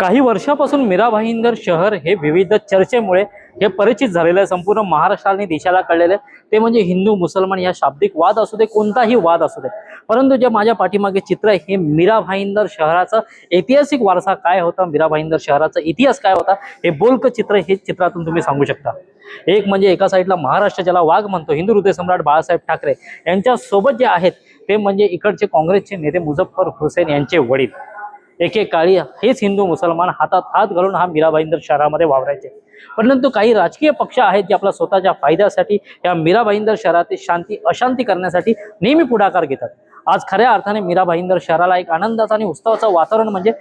काही वर्षापासून मीरा भाईंदर शहर हे विविध चर्चेमुळे हे परिचित झालेलं आहे. संपूर्ण महाराष्ट्राने देशाला कळलेलं आहे. ते म्हणजे हिंदू मुसलमान या शाब्दिक वाद असू दे कोणताही वाद असू दे. परंतु जे माझ्या पाठीमागे चित्र आहे हे मीरा भाईंदर शहराचा ऐतिहासिक वारसा काय होता? मीरा भाईंदर शहराचा इतिहास काय होता? हे बोलक चित्र हे चित्रातून तुम्ही सांगू शकता. एक म्हणजे एका साईडला महाराष्ट्र ज्याला वाघ म्हणतो हिंदू हृदय सम्राट बाळासाहेब ठाकरे यांच्यासोबत जे आहेत ते म्हणजे इकडचे काँग्रेसचे नेते मुझफ्फर हुसेन यांचे वडील. एकेकाळी हेच हिंदू मुसलमान हातात हात घालून हा मीराबाईंदर शहरामध्ये वावरायचे. परंतु काही राजकीय पक्ष आहेत जे आपल्या स्वतःच्या फायद्यासाठी या मीराबाईंदर शहरातील शांती अशांती करण्यासाठी नेहमी पुढाकार घेतात. आज खऱ्या अर्थाने मीराबाईंदर शहराला एक आनंदाचं आणि उत्सवाचं वातावरण म्हणजे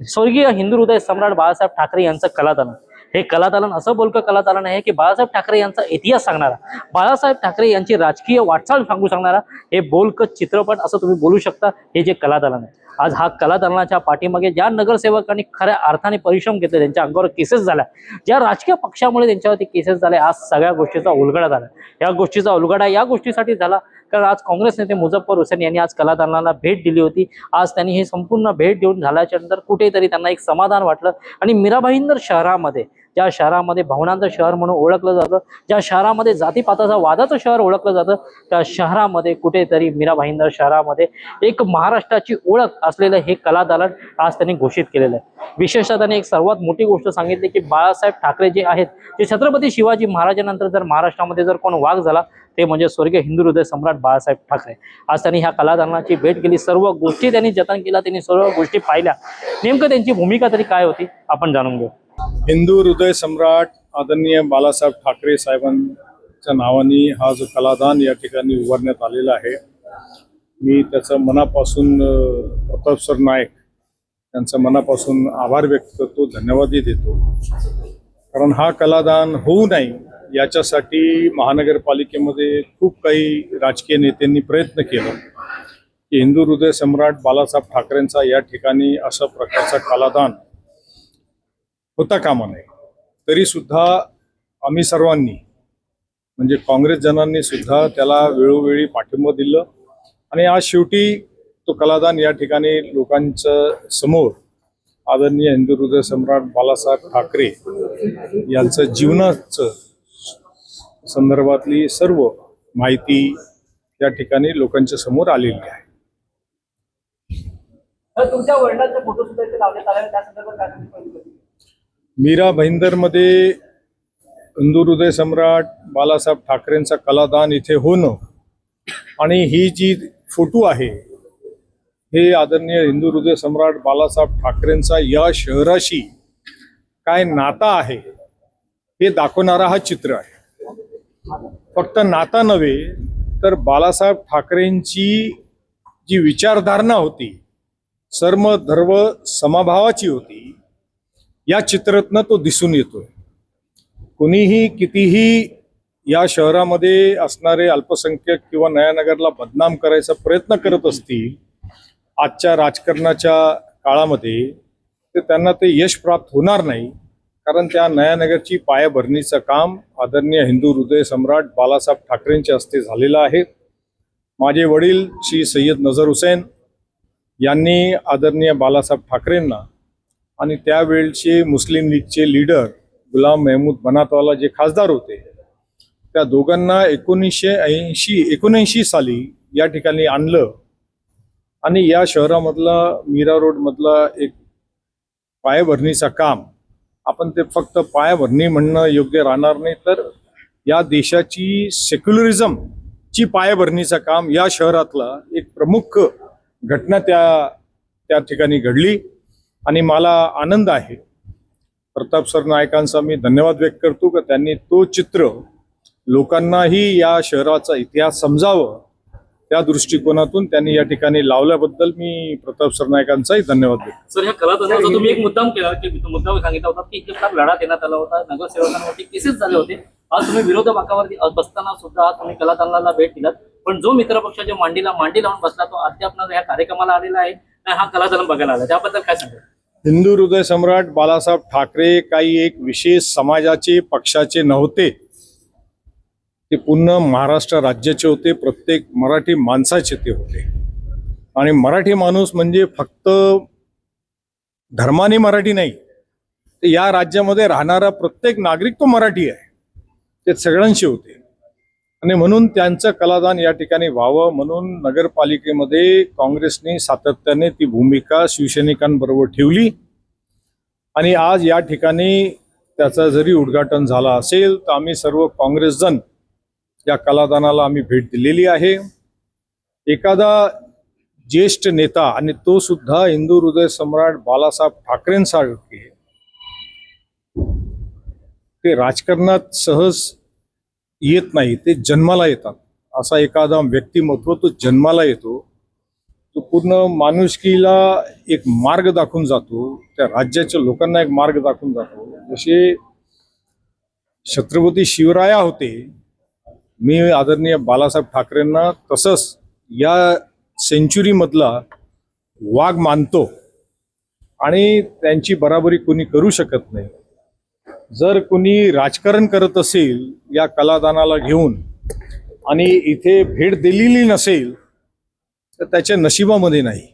स्वर्गीय हिंदू हृदय सम्राट बाळासाहेब ठाकरे यांचं कलादालन हे कलादालन असं बोलकं कलादालन आहे की बाळासाहेब ठाकरे यांचा इतिहास सांगणारा बाळासाहेब ठाकरे यांची राजकीय वाटचाल सांगू सांगणारा हे बोलकं चित्रपट असं तुम्ही बोलू शकता हे जे कलादालन आहे. आज हा कलादालनाच्या पाठीमागे ज्या नगरसेवकांनी खऱ्या अर्थाने परिश्रम घेतले त्यांच्या अंगावर केसेस झाल्या ज्या राजकीय पक्षामुळे त्यांच्यावरती केसेस झाल्या आज सगळ्या गोष्टीचा उलगडा झाला. या गोष्टीचा उलगडा या गोष्टीसाठी झाला कारण आज काँग्रेस नेते मुझफ्फर हुसेन यांनी आज कलादालनाला भेट दिली होती. आज त्यांनी हे संपूर्ण भेट देऊन झाल्याच्यानंतर कुठेतरी त्यांना एक समाधान वाटलं. आणि मीराभाईंदर शहरामध्ये ज्या शहरामध्ये भवनांचं शहर म्हणून ओळखलं जातं ज्या शहरामध्ये जातीपाताचं वादाचं शहर ओळखलं जातं त्या शहरामध्ये कुठेतरी मीरा भाईंदर शहरामध्ये एक महाराष्ट्राची ओळख असलेलं हे कलादालन आज त्यांनी घोषित केलेलं आहे. विशेषतः त्यांनी एक सर्वात मोठी गोष्ट सांगितली की बाळासाहेब ठाकरे जे आहेत ते छत्रपती शिवाजी महाराजांनंतर जर महाराष्ट्रामध्ये जर कोण वाघ झाला ते म्हणजे स्वर्गीय हिंदू हृदय सम्राट बाळासाहेब ठाकरे. आज त्यांनी ह्या कलादालनाची भेट केली सर्व गोष्टी त्यांनी जतन केल्या त्यांनी सर्व गोष्टी पाहिल्या. नेमकं त्यांची भूमिका तरी काय होती आपण जाणून घेऊ. हिंदू हृदय सम्राट आदरणीय बालासाहेब ठाकरे साहेबांच्या नावाने हा जो कलादान या ठिकाणी उभारण्यात आलेला आहे. मी त्याचं मनापासून प्रताप सर नाईक त्यांचा मनापासून आभार व्यक्त करतो धन्यवादही देतो. कारण हा कलादान होऊ नये याच्यासाठी महानगरपालिकेमध्ये खूप काही राजकीय नेत्यांनी प्रयत्न केला. की हिंदू हृदय सम्राट बालासाहेब ठाकरेंचा या ठिकाणी अशा प्रकारचा कलादान होता कामा नये. तरी सुद्धा आम्ही सर्वांनी म्हणजे काँग्रेस जनांनी सुद्धा त्याला वेळोवेळी पाठिंबा दिलं. आणि आज शेवटी तो कलादान या ठिकाणी लोकांच्या समोर आदरणीय हिंदू हृदय सम्राट बालासाहेब ठाकरे यांचं जीवनाचं संदर्भातली सर्व माहिती या ठिकाणी लोकांच्या समोर आलेली आहे. तुमच्या वडिलांचे फोटो सुद्धा इथे लावण्यात आले त्या संदर्भात काय तुम्ही पहिली होती? मीरा भाईंदरमध्ये हिंदू हृदय सम्राट बालासाहेब ठाकरेंचा कलादान इथे होणं आणि ही जी फोटो आहे हे आदरणीय हिंदू हृदय सम्राट बालासाहेब ठाकरेंचा या शहराशी काय नाता आहे हे दाखवणारा हा चित्र आहे. फक्त नाता नव्हे तर बालासाहेब ठाकरेंची जी विचारधारणा होती सर्व धर्म समभावाची होती या चित्रातनं तो दिसून येतोय. कुणीही कितीही या शहरामध्ये असणारे अल्पसंख्यक किंवा नयानगरला बदनाम करायचा प्रयत्न करत असतील आजच्या राजकारणाच्या काळामध्ये ते त्यांना ते यश प्राप्त होणार नाही. कारण त्या नयानगरची पायाभरणीचं काम आदरणीय हिंदू हृदय सम्राट बालासाहेब ठाकरेंच्या हस्ते झालेलं आहे. माझे वडील श्री सय्यद नझर हुसेन यांनी आदरणीय बालासाहेब ठाकरेंना आणि त्यावेळचे मुस्लिम लीगचे लीडर गुलाम मेहमूद बनातवाला जे खासदार होते त्या दोघांना एकोणीसशे ऐंशी एकोणऐंशी साली या ठिकाणी आणलं. आणि या शहरामधला मीरा रोडमधला एक पायाभरणीचं काम आपण ते फक्त पायाभरणी म्हणणं योग्य राहणार नाही तर या देशाची सेक्युलरिझम ची पायाभरणीचं काम या शहरातला एक प्रमुख घटना त्या त्या ठिकाणी घडली. आणि मला आनंद आहे. प्रताप सर नायकांचा मी धन्यवाद व्यक्त करतो का त्यांनी तो चित्र लोकांनाही या शहराचा इतिहास समजावं त्या दृष्टिकोनातून त्यांनी या ठिकाणी लावल्याबद्दल मी प्रताप सर नायकांचाही धन्यवाद देतो सर ह्या कलादानाचा तुम्ही एक मुद्दाम केला की मुद्दाम सांगितला होता की एक फार लढा देण्यात आला होता नगरसेवकांवरती केसेस झाले होते. आज तुम्ही विरोध बाकावरती बसताना सुद्धा आज तुम्ही कलादानाला भेट दिलात. पण जो मित्रपक्षाच्या मांडीला मांडी लावून बसला तो अद्याप या कार्यक्रमाला आलेला आहे. हा कलादालन बघायला आला. त्याबद्दल काय सांगाल? हिंदू हृदय सम्राट बालासाहेब ठाकरे काही एक विशेष समाजाचे पक्षाचे नव्हते. ते पूर्ण महाराष्ट्र राज्याचे होते प्रत्येक मराठी माणसाचे ते होते. आणि मराठी माणूस म्हणजे फक्त धर्माने मराठी नाही. या राज्यामध्ये राहणारा प्रत्येक नागरिक तो मराठी आहे. ते सगळ्यांशी होते. आणि म्हणून त्यांचं कलादान या ठिकाणी व्हावं म्हणून नगरपालिकेमध्ये काँग्रेसने सातत्याने ती भूमिका शिवसैनिकांबरोबर ठेवली. आणि आज या ठिकाणी त्याचा जरी उद्घाटन झाला असेल तर आम्ही सर्व काँग्रेसजण या कलादानाला आम्ही भेट दिलेली आहे. एखादा ज्येष्ठ नेता आणि तो सुद्धा हिंदू हृदय सम्राट बालासाहेब ठाकरेंसारखे ते राजकारणात सहज येत नाही ते जन्माला येतात. असा एखादा व्यक्तिमत्व तो जन्माला येतो. तो पूर्ण माणुसकीला एक मार्ग दाखवून जातो. त्या राज्याच्या लोकांना एक मार्ग दाखवून जातो. जसे छत्रपती शिवराया होते मी आदरणीय बालासाहेब ठाकरेंना तसंच या सेंच्युरीमधला वाघ मानतो. आणि त्यांची बराबरी कोणी करू शकत नाही. जर कुणी राजकारण करत असेल या कलादानाला घेऊन आणि इथे भेट दिलेली नसेल तर त्याच्या नशिबामध्ये नाही.